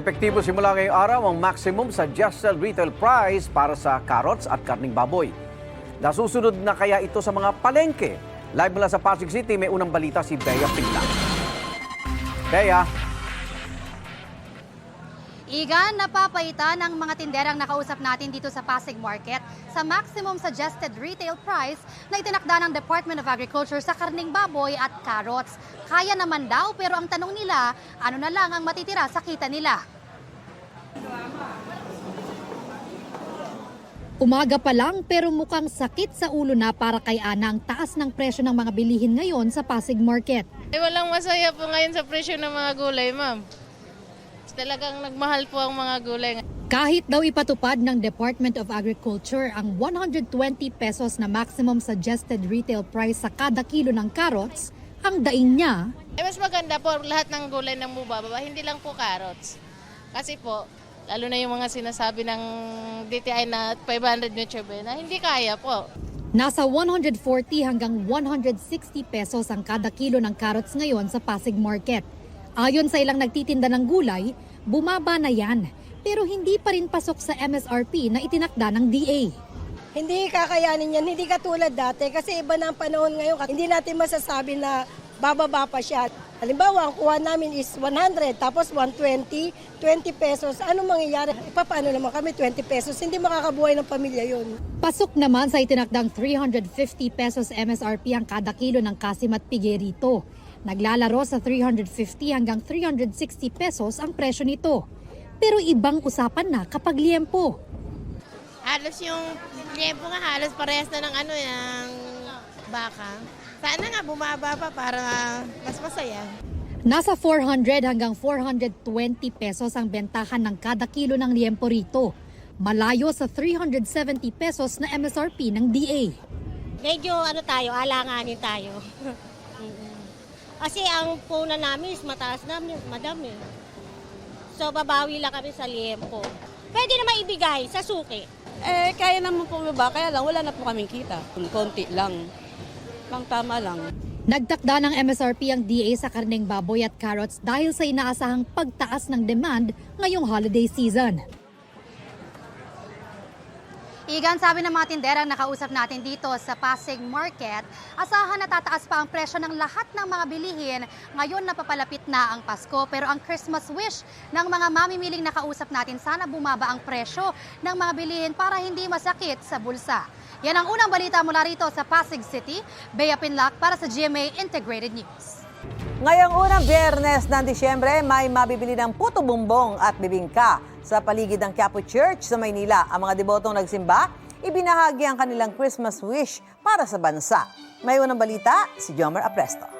Epektibo simula ngayong araw ang maximum suggested retail price para sa carrots at karning baboy. Nasusunod na kaya ito sa mga palengke. Live mula sa Pasig City, may unang balita si Bea Pigla. Bea, Igan, napapaitan ng mga tinderang nakausap natin dito sa Pasig Market sa maximum suggested retail price na itinakda ng Department of Agriculture sa karning baboy at carrots. Kaya naman daw pero ang tanong nila, ano na lang ang matitira sa kita nila? Umaga pa lang pero mukhang sakit sa ulo na para kay Ana ang taas ng presyo ng mga bilihin ngayon sa Pasig Market. Eh, walang masaya po ngayon sa presyo ng mga gulay, ma'am. Talagang nagmahal po ang mga gulay. Kahit daw ipatupad ng Department of Agriculture ang 120 pesos na maximum suggested retail price sa kada kilo ng carrots, ang daing niya, Eh, mas maganda po lahat ng gulay ng bubaba, hindi lang po carrots. Kasi po, lalo na yung mga sinasabi ng DTI na 500 nutrient na hindi kaya po. nasa 140 hanggang 160 pesos ang kada kilo ng carrots ngayon sa Pasig Market. Ayon sa ilang nagtitinda ng gulay, bumaba na yan. Pero hindi pa rin pasok sa MSRP na itinakda ng DA. Hindi kakayanin yan, hindi katulad dati kasi iba na ang panahon ngayon. Hindi natin masasabi na bababa pa siya. Halimbawa, ang kuha namin is 100, tapos 120, 20 pesos. Ano mangyayari? Paano naman kami 20 pesos? Hindi makakabuhay ng pamilya yun. Pasok naman sa itinakdang 350 pesos MSRP ang kada kilo ng kasim at pigerito. Naglalaro sa 350 hanggang 360 pesos ang presyo nito. Pero ibang usapan na kapag liempo. Halos yung liempo nga, halos parehas na ng ano, ng baka. Sana nga bumaba pa para mas masaya. Nasa 400 hanggang 420 pesos ang bentahan ng kada kilo ng liempo rito. Malayo sa 370 pesos na MSRP ng DA. medyo ano tayo, alanganin tayo. Kasi ang puna namin is mataas na, madam eh. So babawi lang kami sa liempo. Pwede na maibigay sa suki. Eh, kaya naman po ba? Kaya lang, wala na po kaming kita. Konti lang. Lang tama lang. Nagtakda ng MSRP ang DA sa karneng baboy at carrots dahil sa inaasahang pagtaas ng demand ngayong holiday season. Igan, sabi ng mga tinderang nakausap natin dito sa Pasig Market, asahan na tataas pa ang presyo ng lahat ng mga bilihin ngayon na papalapit na ang Pasko. Pero ang Christmas wish ng mga mamimiling nakausap natin, sana bumaba ang presyo ng mga bilihin para hindi masakit sa bulsa. Yan ang unang balita mula rito sa Pasig City. Bea Pinlac para sa GMA Integrated News. Ngayong unang biyernes ng Disyembre, may mabibili ng puto bumbong at bibingka sa paligid ng Quiapo Church sa Maynila. Ang mga debotong nagsimba, ibinahagi ang kanilang Christmas wish para sa bansa. May unang balita, si Jomer Apresto.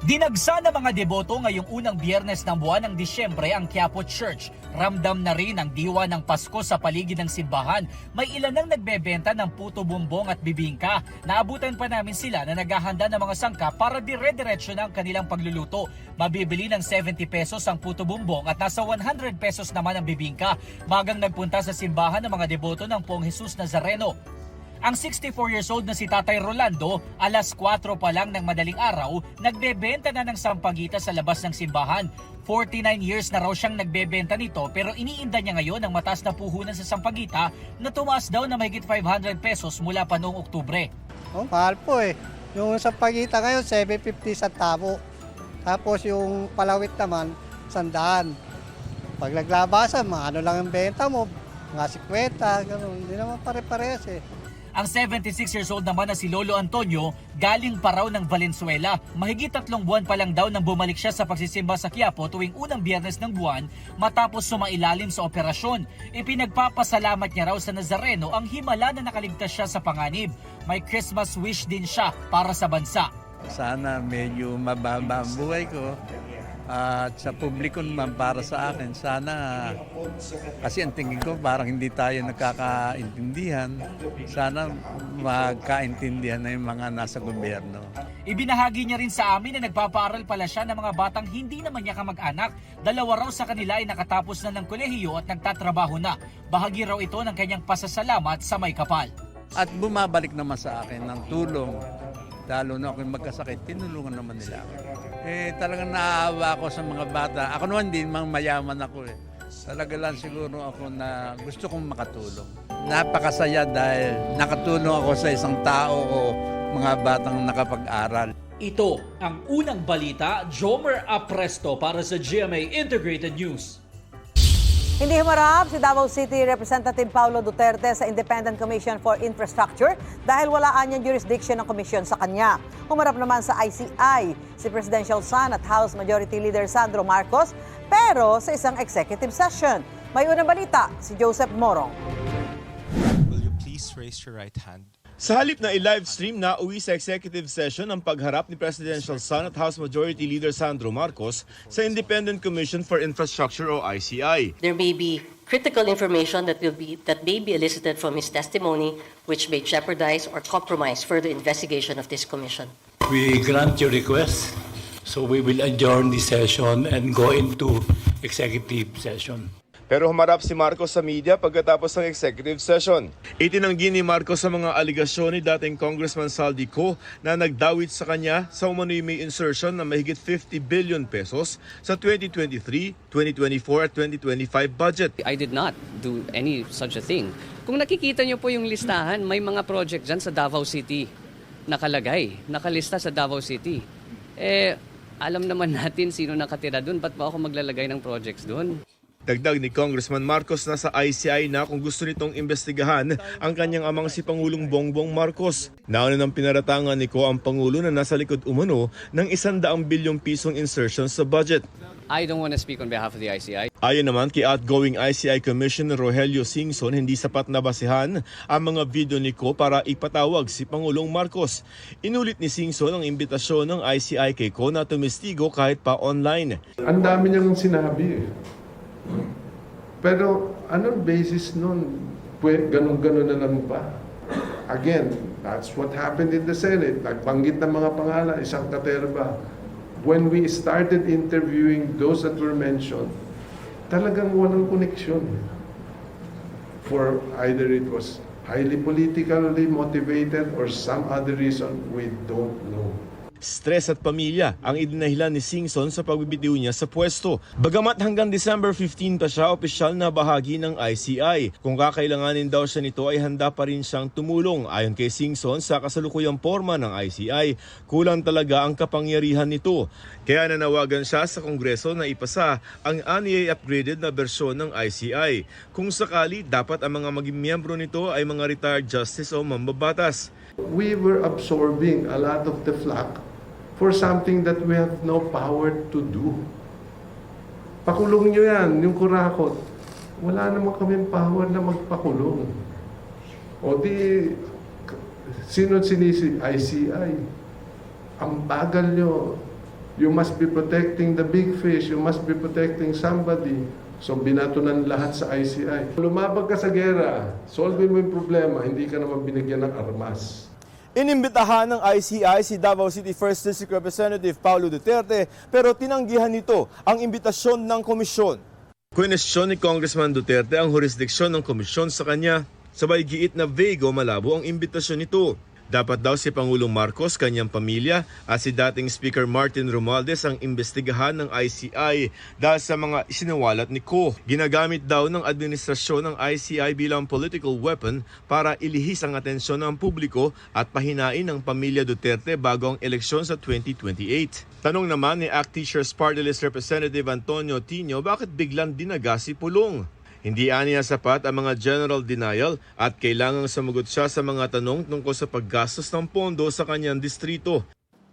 Dinagsa ng mga deboto ngayong unang biyernes ng buwan ng Disyembre ang Quiapo Church. Ramdam na rin ang diwa ng Pasko sa paligid ng simbahan. May ilan nang nagbebenta ng puto bumbong at bibingka. Naabutan pa namin sila na naghahanda ng mga sangka para dire-diretso ang kanilang pagluluto. Mabibili ng 70 pesos ang puto bumbong at nasa 100 pesos naman ang bibingka. Magang nagpunta sa simbahan ng mga deboto ng Pong Jesus Nazareno. Ang 64 years old na si Tatay Rolando, alas 4 pa lang ng madaling araw, nagbebenta na ng sampagita sa labas ng simbahan. 49 years na raw siyang nagbebenta nito pero iniinda niya ngayon ang mataas na puhunan sa sampagita na tumaas daw na mahigit 500 pesos mula pa noong Oktubre. Oh, mahal po eh. Yung sa pagita ngayon, 750 sa tabo. Tapos yung palawit naman, sandaan. Pag naglabasan, ano lang ang benta mo, mga 50, gano'n. Hindi naman pare-parehas eh. Ang 76 years old naman na si Lolo Antonio, galing pa raw ng Valenzuela. Mahigit tatlong buwan pa lang daw nang bumalik siya sa pagsisimba sa Quiapo tuwing unang biyernes ng buwan matapos sumailalim sa operasyon. Ipinagpapasalamat niya raw sa Nazareno ang himala na nakaligtas siya sa panganib. May Christmas wish din siya para sa bansa. Sana medyo mababa ang buhay ko. At sa publiko naman para sa akin, sana kasi ang tingin ko parang hindi tayo nagkakaintindihan. Sana magkaintindihan na yung mga nasa gobyerno. Ibinahagi niya rin sa amin na nagpapaaral pala siya ng mga batang hindi naman niya kamag-anak. Dalawa raw sa kanila ay nakatapos na ng kolehiyo at nagtatrabaho na. Bahagi raw ito ng kanyang pasasalamat sa may kapal. At bumabalik naman sa akin ng tulong lalo na ako magkasakit, tinulungan naman nila. Eh, talagang naaawa ako sa mga bata. Ako naman din, mang mayaman ako eh. Talaga lang siguro ako na gusto kong makatulong. Napakasaya dahil nakatulong ako sa isang tao o mga batang nakapag-aral. Ito ang unang balita, Jomer Apresto para sa GMA Integrated News. Hindi humarap si Davao City Representative Paulo Duterte sa Independent Commission for Infrastructure dahil walaan niyang jurisdiction ng komisyon sa kanya. Humarap naman sa ICI si Presidential Son at House Majority Leader Sandro Marcos pero sa isang executive session. May unang balita si Joseph Morong. Will you please raise your right hand? Sa halip na i-livestream na uwi sa executive session ang pagharap ni Presidential Son at House Majority Leader Sandro Marcos sa Independent Commission for Infrastructure o ICI. There may be critical information that will be that may be elicited from his testimony which may jeopardize or compromise further investigation of this commission. We grant your request, so we will adjourn the session and go into executive session. Pero humarap si Marcos sa media pagkatapos ng executive session. Itinanggi ni Marcos sa mga aligasyon ni dating Congressman Saldi Co na nagdawit sa kanya sa umano'y may insertion na mahigit 50 billion pesos sa 2023, 2024 at 2025 budget. I did not do any such a thing. Kung nakikita niyo po yung listahan, may mga project dyan sa Davao City nakalagay, nakalista sa Davao City. Eh, alam naman natin sino nakatira doon, ba't pa ako maglalagay ng projects doon? Dagdag ni Congressman Marcos na sa ICI na kung gusto nitong imbestigahan ang kanyang amang si Pangulong Bongbong Marcos. Nauna ng pinaratangan ni Ko ang Pangulo na nasa likod umano ng isandaang bilyong pisong insertion sa budget. I don't want to speak on behalf of the ICI. Ayon naman kay outgoing ICI Commissioner Rogelio Singson, hindi sapat na basihan ang mga video ni Ko para ipatawag si Pangulong Marcos. Inulit ni Singson ang imbitasyon ng ICI kay Ko na tumistigo kahit pa online. Ang dami niyang sinabi eh. Pero anong basis nun? Ganun-ganun na lang pa. Again, that's what happened in the Senate. Nagbanggit ng mga pangalan, isang katerba. When we started interviewing those that were mentioned, talagang walang koneksyon. For either it was highly politically motivated or some other reason, we don't know. Stress at pamilya ang idinahilan ni Singson sa pagbibitiw niya sa pwesto. Bagamat hanggang December 15 pa siya opisyal na bahagi ng ICI. Kung kakailanganin daw siya nito ay handa pa rin siyang tumulong. Ayon kay Singson sa kasalukuyang forma ng ICI, kulang talaga ang kapangyarihan nito. Kaya nanawagan siya sa Kongreso na ipasa ang aniyay upgraded na bersyon ng ICI. Kung sakali, dapat ang mga maging miyembro nito ay mga retired justice o mambabatas. we were absorbing a lot of the flack for something that we have no power to do. Pakulong nyo yan, yung kurakot. Wala naman kaming power na magpakulong. O di, sino sinisi? ICI. Ang bagal nyo. You must be protecting the big fish. You must be protecting somebody. So binato ng lahat sa ICI. Lumabag ka sa gera, solve mo yung problema, hindi ka naman binigyan ng armas. Inimbitahan ng ICI si Davao City 1st District Representative Paulo Duterte pero tinanggihan nito ang imbitasyon ng komisyon. Kwenestyon ni Congressman Duterte ang jurisdiksyon ng komisyon sa kanya. Sabay giit na vague o malabo ang imbitasyon nito. Dapat daw si Pangulong Marcos, kanyang pamilya at si dating Speaker Martin Romualdez ang imbestigahan ng ICI dahil sa mga isinawalat ni Ko. Ginagamit daw ng administrasyon ng ICI bilang political weapon para ilihis ang atensyon ng publiko at pahinain ng pamilya Duterte bago ang eleksyon sa 2028. Tanong naman ni ACT Teachers Party List Representative Antonio Tino bakit biglang dinaga si Pulong? Hindi aniya sapat ang mga general denial at kailangang sumugot siya sa mga tanong tungkol sa paggastos ng pondo sa kanyang distrito.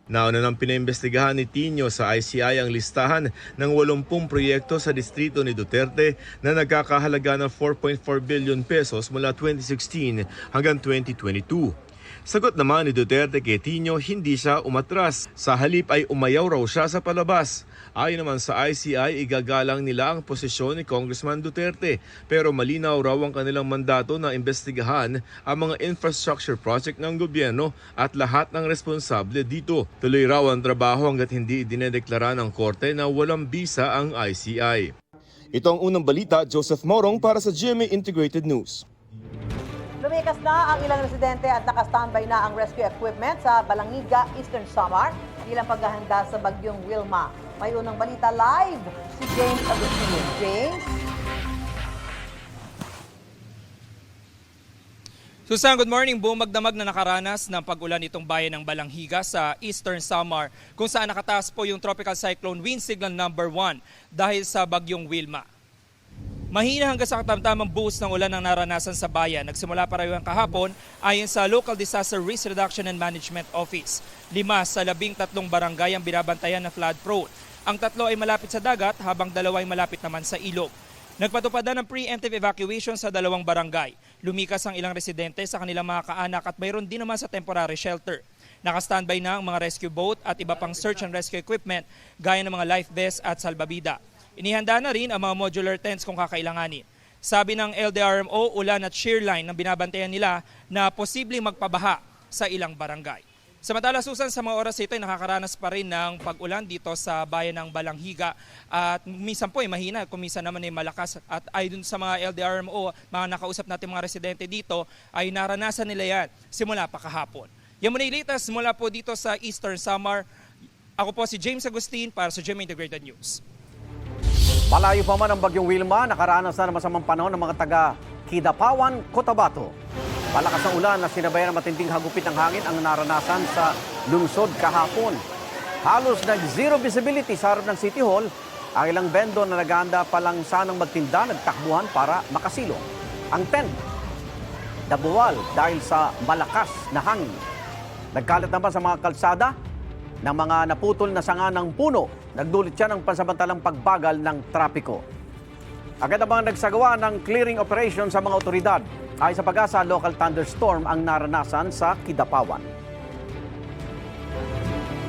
Nauna nang pinaimbestigahan ni Tino sa ICI ang listahan ng 80 proyekto sa distrito ni Duterte na nagkakahalaga ng 4.4 billion pesos mula 2016 hanggang 2022. Sagot naman ni Duterte kay Tino, hindi siya umatras. Sa halip ay umayaw raw siya sa palabas. Ayon naman sa ICI, igagalang nila ang posisyon ni Congressman Duterte. Pero malinaw raw ang kanilang mandato na imbestigahan ang mga infrastructure project ng gobyerno at lahat ng responsable dito. Tuloy raw ang trabaho hanggat hindi dinedeklara ng korte na walang bisa ang ICI. Ito ang unang balita, Joseph Morong para sa GMA Integrated News. Lumikas na ang ilang residente at nakastandby na ang rescue equipment sa Balangiga, Eastern Samar bilang paghahanda sa bagyong Wilma. May unang balita live si James Agustino. James? Susan, good morning. Buong magdamag na nakaranas ng pag-ulan itong bayan ng Balanghiga sa Eastern Samar kung saan nakataas po yung tropical cyclone wind signal number 1 dahil sa bagyong Wilma. Mahina hanggang sa katamtamang buhos ng ulan ang naranasan sa bayan. Nagsimula pa raw ang kahapon ayon sa Local Disaster Risk Reduction and Management Office. Lima sa labing tatlong barangay ang binabantayan na flood prone. Ang tatlo ay malapit sa dagat habang dalawa ay malapit naman sa ilog. Nagpatupad na ng preemptive evacuation sa dalawang barangay. Lumikas ang ilang residente sa kanilang mga kaanak at mayroon din naman sa temporary shelter. Nakastandby na ang mga rescue boat at iba pang search and rescue equipment gaya ng mga life vest at salbabida. Inihanda na rin ang mga modular tents kung kakailanganin. Sabi ng LDRMO, ulan at shear line ang binabantayan nila na posibleng magpabaha sa ilang barangay. Samantala Susan, sa mga oras ito ay nakakaranas pa rin ng pag-ulan dito sa bayan ng Balanghiga at minsan po ay mahina, kung minsan naman ay malakas at ayon sa mga LDRMO, mga nakausap natin mga residente dito ay naranasan nila yan simula pa kahapon. Yan muna yung mula po dito sa Eastern Samar. Ako po si James Agustin para sa GMA Integrated News. Malayo pa man ang bagyong Wilma, nakaranas na ng masamang panahon ng mga taga Kidapawan, Cotabato. Malakas ang ulan na sinabayan ng matinding hagupit ng hangin ang naranasan sa lungsod kahapon. Halos nag-zero visibility sa harap ng City Hall. Ang ilang vendor na naganda pa lang sanang magtinda nagtakbuhan para makasilong. Ang tent, nabuwal dahil sa malakas na hangin. Nagkalat naman sa mga kalsada ng mga naputol na sanga ng puno. Nagdulot siya ng pansamantalang pagbagal ng trapiko. Agad namang nagsagawa ng clearing operation sa mga otoridad. Ay sa pag-asa, local thunderstorm ang naranasan sa Kidapawan.